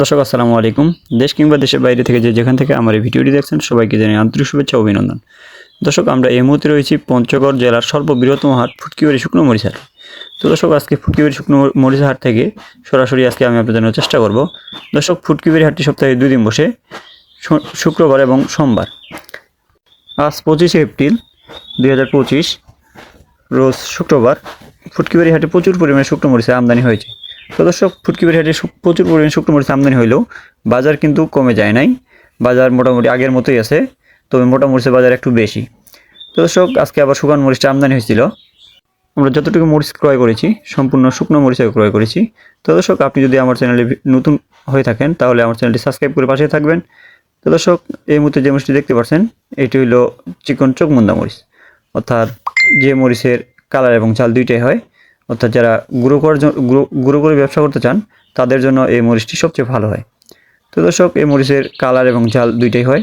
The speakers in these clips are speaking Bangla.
দর্শক, আসসালামু আলাইকুম। দেশ কিংবা দেশের বাইরে থেকে যে যেখান থেকে আমার এই ভিডিওটি দেখছেন, সবাইকে জানাই আন্তরিক শুভেচ্ছা অভিনন্দন। দর্শক, আমরা এই মুহূর্তে রয়েছি পঞ্চগড় জেলার সর্ববৃহত্তম হাট ফুটকিবাড়ি শুকনো মরিচ হাট। তো দর্শক, আজকে ফুটকিবাড়ি শুকনো মরিচ হাট থেকে সরাসরি আজকে আমি আপনাদের জানার চেষ্টা করব। দর্শক, ফুটকিবাড়ি হাটটি সপ্তাহে দুই দিন বসে শুক্রবার এবং সোমবার। আজ পঁচিশে এপ্রিল দুই হাজার পঁচিশ, রোজ শুক্রবার। ফুটকিবাড়ি হাটে প্রচুর পরিমাণে শুকনো মরিচের আমদানি হয়েছে। তো দর্শক ফুটকিবাড়ি হাটে প্রচুর পরিমাণে শুকনো মরিচ আমদানি হইলেও বাজার কিন্তু কমে যায় নাই। বাজার মোটামুটি আগের মতোই আছে, তবে মোটা মরিচের বাজার একটু বেশি। তো আজকে আবার শুকান মরিচটা আমদানি হয়েছিল। আমরা যতটুকু মরিচ ক্রয় করেছি, সম্পূর্ণ শুকনো মরিচে ক্রয় করেছি। তো দর্শক, আপনি যদি আমার চ্যানেলে নতুন হয়ে থাকেন, তাহলে আমার চ্যানেলটি সাবস্ক্রাইব করে পাশে থাকবেন। তো দর্শক, এই মুহূর্তে যে মরিচটি দেখতে পাচ্ছেন, এটি হলো চিকন চোখ মন্দা মরিচ। অর্থাৎ যে মরিচের কালার এবং চাল দুইটাই হয় অর্থাৎ যারা গুঁড়ো করার গুঁড়ো করে ব্যবসা করতে চান, তাদের জন্য এই মরিচটি সবচেয়ে ভালো হয়। তো দর্শক, এই মরিচের কালার এবং ঝাল দুইটাই হয়।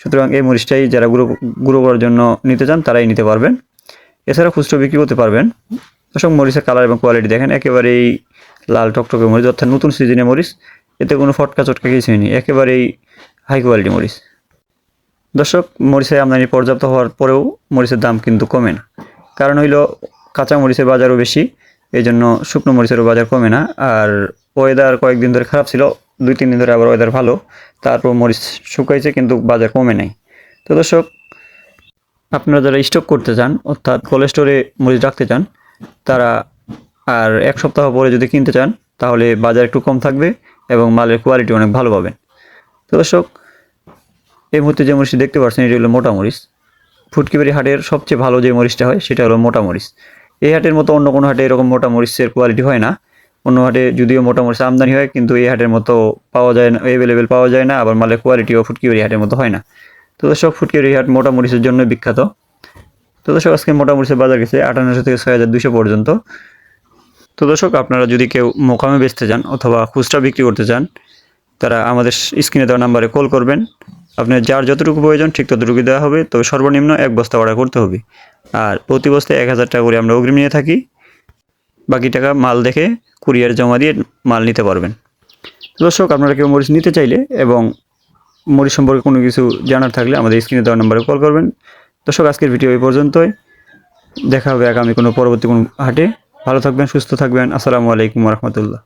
সুতরাং এই মরিচটাই যারা গুঁড়ো গুঁড়ো করার জন্য নিতে চান, তারাই নিতে পারবেন। এছাড়া খুচরো বিক্রি করতে পারবেন। দর্শক, মরিচের কালার এবং কোয়ালিটি দেখেন, একেবারেই লাল টকটকে মরিচ, অর্থাৎ নতুন সিজনে মরিচ। এতে কোনো ফটকা চটকা কিছুই নেই, একেবারেই হাই কোয়ালিটি মরিচ। দর্শক মরিচের আমদানি পর্যাপ্ত হওয়ার পরেও মরিচের দাম কিন্তু কমে না। কারণ হইল কাঁচা মরিচের বাজারও বেশি এই জন্য শুকনো মরিচেরও বাজার কমে না। আর ওয়েদার কয়েকদিন ধরে খারাপ ছিল দুই তিন দিন ধরে আবার ওয়েদার ভালো, তারপর মরিচ শুকাইছে কিন্তু বাজার কমে নাই। তো দর্শক, আপনারা যারা স্টক করতে চান, অর্থাৎ কোল্ড স্টোরে মরিচ রাখতে চান, তারা আর এক সপ্তাহ পরে যদি কিনতে চান, তাহলে বাজার একটু কম থাকবে এবং মালের কোয়ালিটি অনেক ভালো পাবেন। তো দর্শক, এই মুহূর্তে যে মরিচটি দেখতে পাচ্ছেন, এটি হলো মোটা মরিচ। ফুটকিবাড়ি হাটের সবচেয়ে ভালো যে মরিচটা হয়, সেটা হলো মোটা মরিচ। এই হাটের মতো অন্য কোনো হাটে এরকম মোটা মরিচের কোয়ালিটি হয় না। অন্য হাটে যদিও মোটা মরিচ আমদানি হয়, কিন্তু এই হাটের মতো পাওয়া যায় না অ্যাভেলেবেল পাওয়া যায় না, আবার মালের কোয়ালিটিও ফুটকিবাড়ি হাটের মতো হয় না। তো দর্শক ফুটকিবাড়ি হাট মোটা মরিচের জন্য বিখ্যাত। তো দর্শক, আজকে মোটা মরিচের বাজার গেছে আটান্নশো থেকে ছয় হাজার দুশো পর্যন্ত। তো দর্শক, আপনারা যদি কেউ মোকামে বেচতে চান অথবা খুচরা বিক্রি করতে চান, তারা আমাদের স্ক্রিনে দেওয়া নাম্বারে কল করবেন। আপনার যার যতটুকু প্রয়োজন ঠিক ততটুকু দেওয়া হবে। তবে সর্বনিম্ন এক বস্তা অর্ডার করতে হবে। আর প্রতি বস্তায় এক হাজার টাকা করে আমরা অগ্রিম নিয়ে থাকি। বাকি টাকা মাল দেখে কুরিয়ার জমা দিয়ে মাল নিতে পারবেন। দর্শক, আপনারা কেউ মরিচ নিতে চাইলে এবং মরিচ সম্পর্কে কোনো কিছু জানার থাকলে আমাদের স্ক্রিনে দেওয়া নাম্বারে কল করবেন। দর্শক, আজকের ভিডিও এই পর্যন্তই। দেখা হবে আগামী কোনো পরবর্তী কোনো হাটে। ভালো থাকবেন, সুস্থ থাকবেন। আসসালামু আলাইকুম রহমতুল্লাহ।